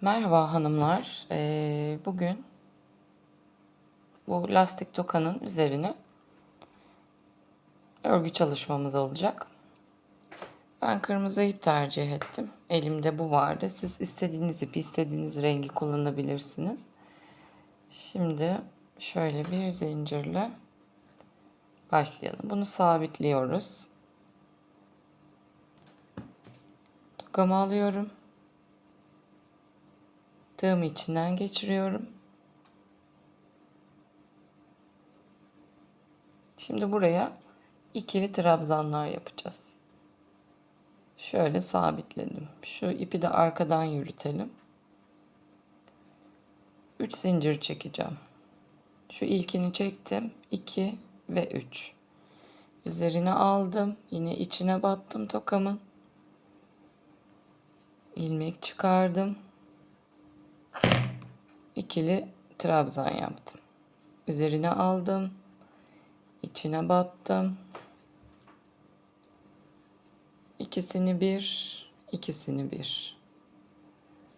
Merhaba hanımlar. Ee, bugün bu lastik tokanın üzerine örgü çalışmamız olacak. Ben kırmızı ip tercih ettim. Elimde bu vardı. Siz istediğiniz ipi, istediğiniz rengi kullanabilirsiniz. Şimdi şöyle bir zincirle başlayalım. Bunu sabitliyoruz. Tokamı alıyorum. Tığımı içinden geçiriyorum. Şimdi buraya ikili trabzanlar yapacağız. Şöyle sabitledim. Şu ipi de arkadan yürütelim. 3 zincir çekeceğim. Şu ilkini çektim. 2 ve 3. Üzerine aldım. Yine içine battım tokamın. ilmek çıkardım ikili trabzan yaptım. Üzerine aldım. içine battım. İkisini bir, ikisini bir.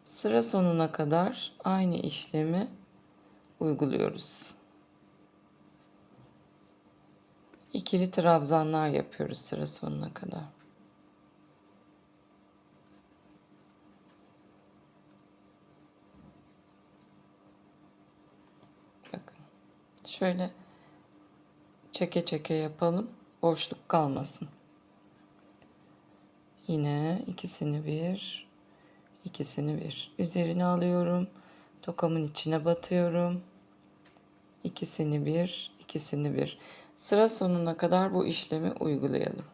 Sıra sonuna kadar aynı işlemi uyguluyoruz. İkili trabzanlar yapıyoruz sıra sonuna kadar. Şöyle çeke çeke yapalım. Boşluk kalmasın. Yine ikisini bir, ikisini bir. Üzerine alıyorum. Tokamın içine batıyorum. İkisini bir, ikisini bir. Sıra sonuna kadar bu işlemi uygulayalım.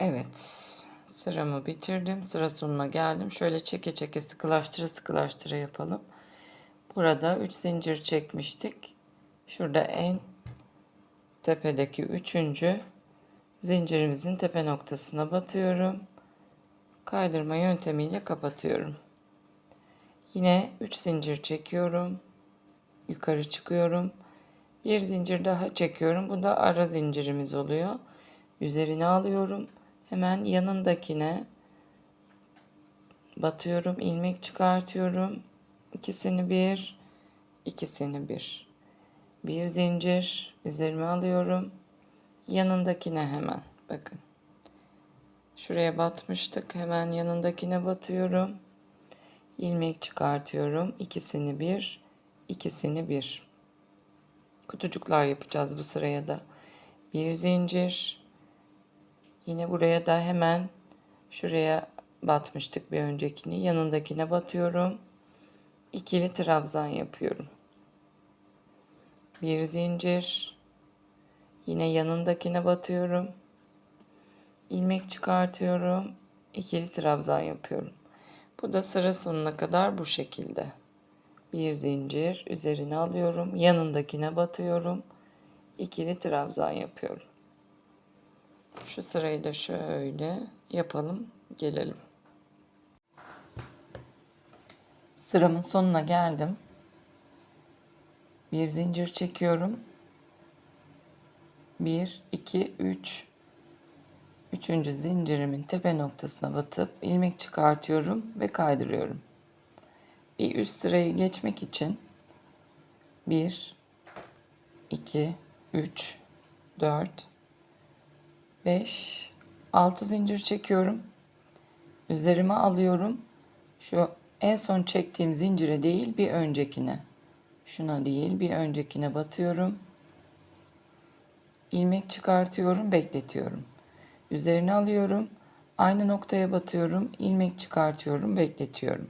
Evet. Sıramı bitirdim. Sıra sonuna geldim. Şöyle çeke çeke sıkılaştıra sıkılaştıra yapalım. Burada 3 zincir çekmiştik. Şurada en tepedeki üçüncü zincirimizin tepe noktasına batıyorum. Kaydırma yöntemiyle kapatıyorum. Yine 3 zincir çekiyorum. Yukarı çıkıyorum. Bir zincir daha çekiyorum. Bu da ara zincirimiz oluyor. Üzerine alıyorum. Hemen yanındakine batıyorum. ilmek çıkartıyorum ikisini bir, ikisini bir. Bir zincir üzerime alıyorum. Yanındakine hemen bakın. Şuraya batmıştık. Hemen yanındakine batıyorum. ilmek çıkartıyorum. İkisini bir, ikisini bir. Kutucuklar yapacağız bu sıraya da. Bir zincir. Yine buraya da hemen şuraya batmıştık bir öncekini. Yanındakine batıyorum ikili trabzan yapıyorum. Bir zincir. Yine yanındakine batıyorum. ilmek çıkartıyorum. ikili trabzan yapıyorum. Bu da sıra sonuna kadar bu şekilde. Bir zincir üzerine alıyorum. Yanındakine batıyorum. ikili trabzan yapıyorum. Şu sırayı da şöyle yapalım. Gelelim. Sıramın sonuna geldim. Bir zincir çekiyorum. 1 2 3 Üçüncü zincirimin tepe noktasına batıp ilmek çıkartıyorum ve kaydırıyorum. Bir üst sırayı geçmek için 1 2 3 4 5 6 zincir çekiyorum. Üzerime alıyorum. Şu en son çektiğim zincire değil bir öncekine. Şuna değil bir öncekine batıyorum. ilmek çıkartıyorum, bekletiyorum. Üzerine alıyorum. Aynı noktaya batıyorum, ilmek çıkartıyorum, bekletiyorum.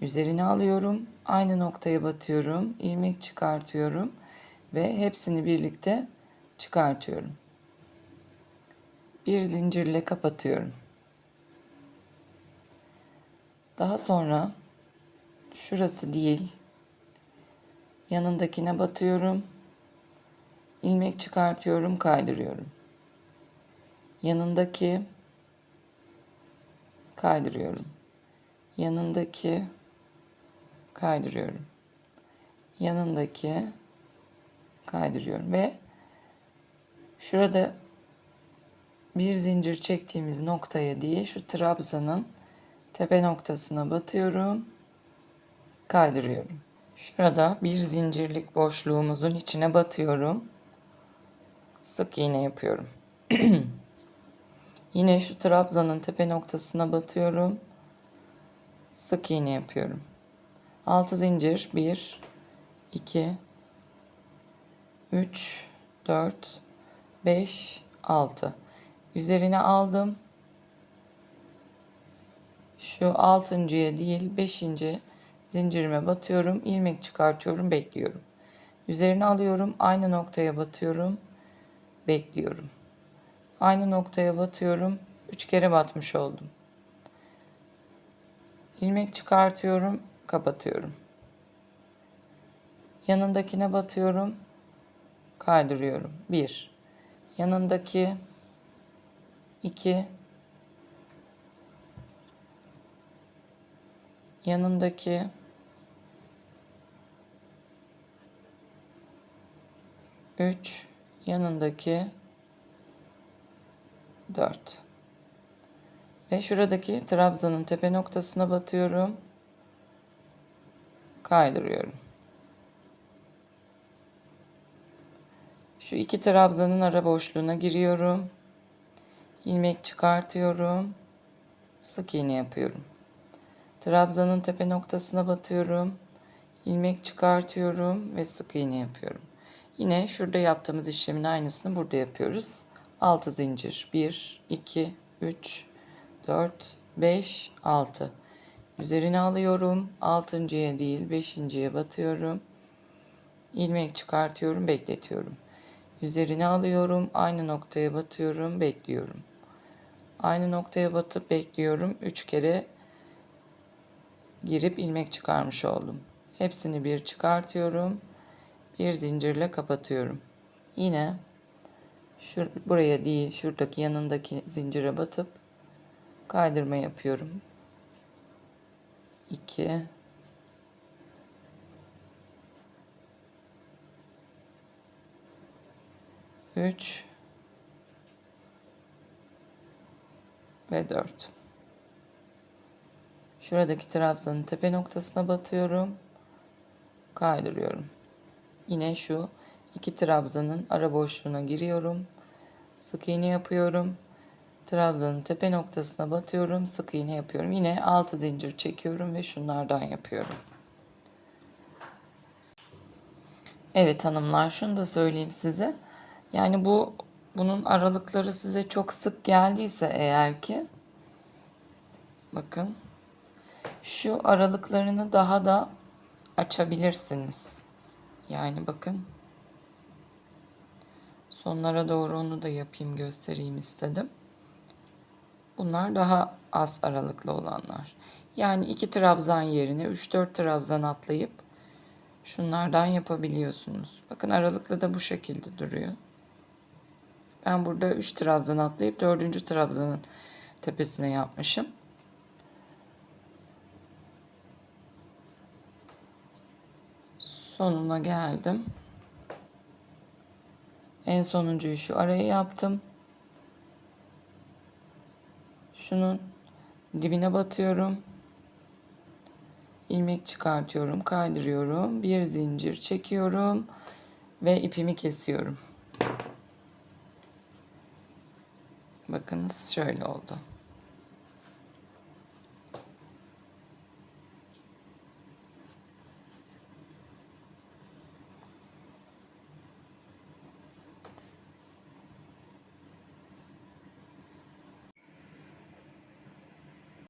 Üzerine alıyorum, aynı noktaya batıyorum, ilmek çıkartıyorum ve hepsini birlikte çıkartıyorum. Bir zincirle kapatıyorum. Daha sonra şurası değil. Yanındakine batıyorum. ilmek çıkartıyorum, kaydırıyorum. Yanındaki kaydırıyorum. Yanındaki kaydırıyorum. Yanındaki kaydırıyorum ve şurada bir zincir çektiğimiz noktaya değil şu trabzanın tepe noktasına batıyorum. Kaydırıyorum. Şurada bir zincirlik boşluğumuzun içine batıyorum. Sık iğne yapıyorum. Yine şu trabzanın tepe noktasına batıyorum. Sık iğne yapıyorum. 6 zincir 1 2 3 4 5 6 üzerine aldım. Şu altıncıya değil beşinci zincirime batıyorum. ilmek çıkartıyorum. Bekliyorum. Üzerine alıyorum. Aynı noktaya batıyorum. Bekliyorum. Aynı noktaya batıyorum. Üç kere batmış oldum. ilmek çıkartıyorum. Kapatıyorum. Yanındakine batıyorum. Kaydırıyorum. Bir. Yanındaki 2 yanındaki. Üç. Yanındaki. Dört. Ve şuradaki trabzanın tepe noktasına batıyorum. Kaydırıyorum. Şu iki trabzanın ara boşluğuna giriyorum ilmek çıkartıyorum sık iğne yapıyorum Trabzanın tepe noktasına batıyorum. ilmek çıkartıyorum ve sık iğne yapıyorum. Yine şurada yaptığımız işlemin aynısını burada yapıyoruz. 6 zincir. 1, 2, 3, 4, 5, 6. Üzerine alıyorum. 6.ya değil 5.ye batıyorum. ilmek çıkartıyorum, bekletiyorum. Üzerine alıyorum. Aynı noktaya batıyorum, bekliyorum. Aynı noktaya batıp bekliyorum. 3 kere girip ilmek çıkarmış oldum. Hepsini bir çıkartıyorum. Bir zincirle kapatıyorum. Yine şur buraya değil şuradaki yanındaki zincire batıp kaydırma yapıyorum. 2 3 ve 4 Şuradaki trabzanın tepe noktasına batıyorum. Kaydırıyorum. Yine şu iki trabzanın ara boşluğuna giriyorum. Sık iğne yapıyorum. Trabzanın tepe noktasına batıyorum. Sık iğne yapıyorum. Yine 6 zincir çekiyorum ve şunlardan yapıyorum. Evet hanımlar şunu da söyleyeyim size. Yani bu bunun aralıkları size çok sık geldiyse eğer ki bakın şu aralıklarını daha da açabilirsiniz. Yani bakın sonlara doğru onu da yapayım göstereyim istedim. Bunlar daha az aralıklı olanlar. Yani iki trabzan yerine 3-4 trabzan atlayıp şunlardan yapabiliyorsunuz. Bakın aralıklı da bu şekilde duruyor. Ben burada 3 trabzan atlayıp 4. trabzanın tepesine yapmışım. sonuna geldim. En sonuncuyu şu araya yaptım. Şunun dibine batıyorum. ilmek çıkartıyorum, kaydırıyorum. Bir zincir çekiyorum ve ipimi kesiyorum. Bakınız şöyle oldu.